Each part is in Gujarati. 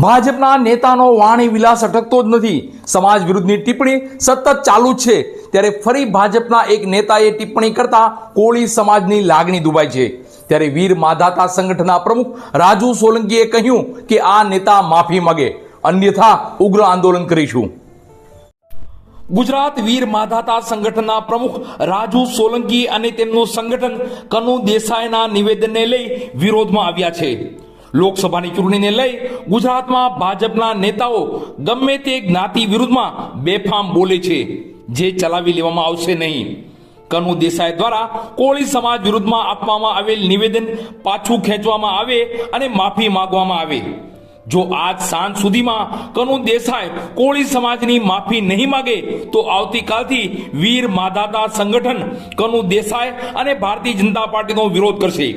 ભાજપના નેતાનો વાણી વિલાસ અટકતો જ નથી. સમાજ વિરુદ્ધની ટિપ્પણી સતત ચાલુ છે. ત્યારે ફરી ભાજપના એક નેતાએ ટિપ્પણી કરતા કોળી સમાજની લાગણી દુબાય છે. ત્યારે વીર માધાતા સંગઠનના પ્રમુખ રાજુ સોલંકીએ કહ્યું કે આ નેતા માફી માગે. અન્યથા ઉગ્ર આંદોલન કરીશું. ગુજરાત વીર માધાતા સંગઠનના પ્રમુખ રાજુ સોલંકી અને તેમનું સંગઠન કનુ દેસાઈના નિવેદનને લઈ વિરોધમાં આવ્યા છે. લોકસભાની ચૂંટણીને લઈ ગુજરાતમાં ભાજપના નેતાઓ ગમે તે જ્ઞાતિ વિરુદ્ધમાં બેફામ બોલે છે. જે ચલાવી લેવામાં આવશે નહીં. કનુ દેસાઈ દ્વારા કોળી સમાજ વિરુદ્ધમાં આપવામાં આવેલ નિવેદન પાછું ખેંચવામાં આવે અને માફી માંગવામાં આવે. જો આજ સાંજ સુધીમાં કનુ દેસાઈ કોળી સમાજની માફી નહીં માગે, તો આવતીકાલથી વીર માધાતા સંગઠન કનુ દેસાઈ અને ભારતીય જનતા પાર્ટીનો વિરોધ કરશે.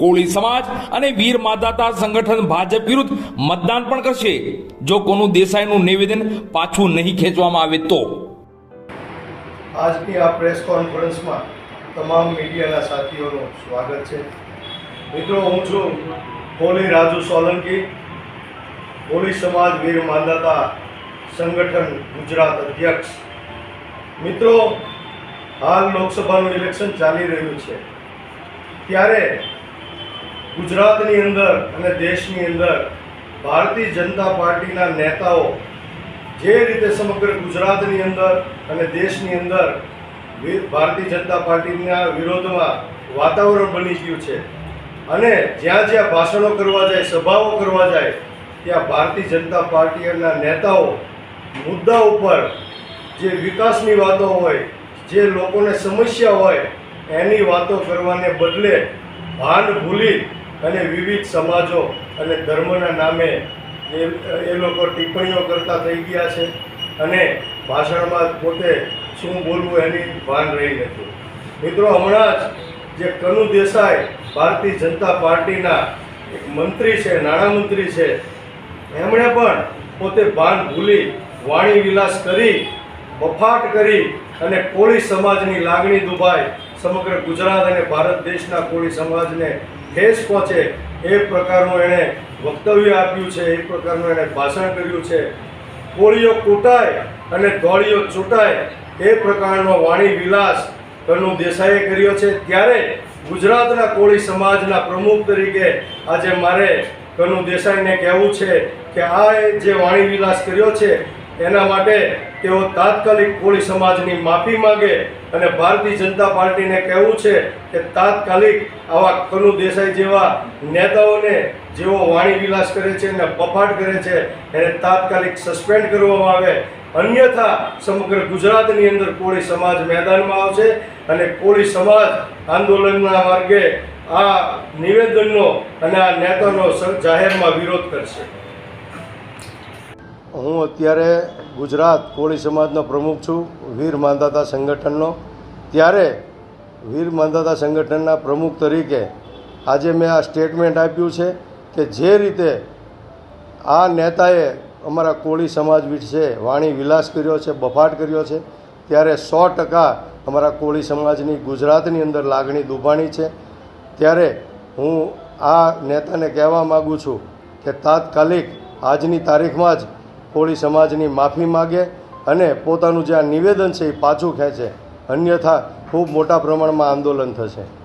કોળી સમાજ અને વીર માદાતા સંગઠન ભાજપ વિરુદ્ધ મતદાન પણ કરશે. જો કોનું દેસાઈનું નિવેદન પાછું નહીં ખેંચવામાં આવે તો? આજની આ પ્રેસ કોન્ફરન્સમાં તમામ મીડિયાના સાથીઓનું સ્વાગત છે. મિત્રો, હું છું કોલી રાજુ સોલંકી. કોલી સમાજ વીર માદાતા સંગઠન ગુજરાત અધ્યક્ષ. મિત્રો, હાલ લોકસભાનું ઇલેક્શન ચાલી રહ્યું છે. ત્યારે ગુજરાતની અંદર અને દેશની અંદર ભારતીય જનતા પાર્ટીના નેતાઓ જે રીતે સમગ્ર ગુજરાતની અંદર અને દેશની અંદર ભારતીય જનતા પાર્ટીના વિરોધમાં વાતાવરણ બની ગયું છે. અને જ્યાં જ્યાં ભાષણો કરવા જાય, સભાઓ કરવા જાય, ત્યાં ભારતીય જનતા પાર્ટીના નેતાઓ મુદ્દા ઉપર જે વિકાસની વાતો હોય, જે લોકોને સમસ્યા હોય, એની વાતો કરવાને બદલે ભાન ભૂલી અને વિવિધ સમાજો અને ધર્મના નામે એ એ લોકો ટિપ્પણીઓ કરતા થઈ ગયા છે અને ભાષણમાં પોતે શું બોલવું એની ભાન રહી નથી. મિત્રો, હમણાં જ જે કનુ દેસાઈ ભારતીય જનતા પાર્ટીના એક મંત્રી છે નાણામંત્રી છે, એમણે પણ પોતે ભાન ભૂલી વાણી વિલાસ કરી બફાટ કરી અને કોળી સમાજની લાગણી દુભાઈ સમગ્ર ગુજરાત અને ભારત દેશના કોળી સમાજને ઠેસ પહોંચે એ પ્રકારનું એણે વક્તવ્ય આપ્યું છે, એ પ્રકારનું એણે ભાષણ કર્યું છે. કોળીઓ કૂટાય અને ધોળીઓ ચૂંટાય એ પ્રકારનો વાણી વિલાસ કનુ દેસાઈએ કર્યો છે. ત્યારે ગુજરાતના કોળી સમાજના પ્રમુખ તરીકે આજે મારે કનુ દેસાઈને કહેવું છે કે આ જે વાણી વિલાસ કર્યો છે, એના માટે તેઓ તાત્કાલિક કોળી સમાજની માફી માંગે અને ભારતીય જનતા પાર્ટીને કહેવું છે કે તાત્કાલિક આવા કનુ દેસાઈ જેવા નેતાઓને જેઓ વાણી વિલાસ કરે છે અને બફાટ કરે છે, એને તાત્કાલિક સસ્પેન્ડ કરવામાં આવે. અન્યથા સમગ્ર ગુજરાતની અંદર કોળી સમાજ મેદાનમાં આવશે અને કોળી સમાજ આંદોલનના માર્ગે આ નિવેદનનો અને આ નેતાનો જાહેરમાં વિરોધ કરશે. હું અત્યારે ગુજરાત કોળી સમાજનો પ્રમુખ છું, વીર માંધાતા સંગઠનનો. ત્યારે વીર માંધાતા સંગઠનના પ્રમુખ તરીકે આજે મેં આ સ્ટેટમેન્ટ આપ્યું છે કે જે રીતે આ નેતાએ અમારા કોળી સમાજ વિશે વાણી વિલાસ કર્યો છે, બફાટ કર્યો છે, ત્યારે સો ટકા અમારા કોળી સમાજની ગુજરાતની અંદર લાગણી દુભાણી છે. ત્યારે હું આ નેતાને કહેવા માગું છું કે તાત્કાલિક આજની તારીખમાં જ કોળી સમાજની માફી માગે અને પોતાનું જે આ નિવેદન છે એ પાછું ખેંચે. અન્યથા ખૂબ મોટા પ્રમાણમાં આંદોલન થશે.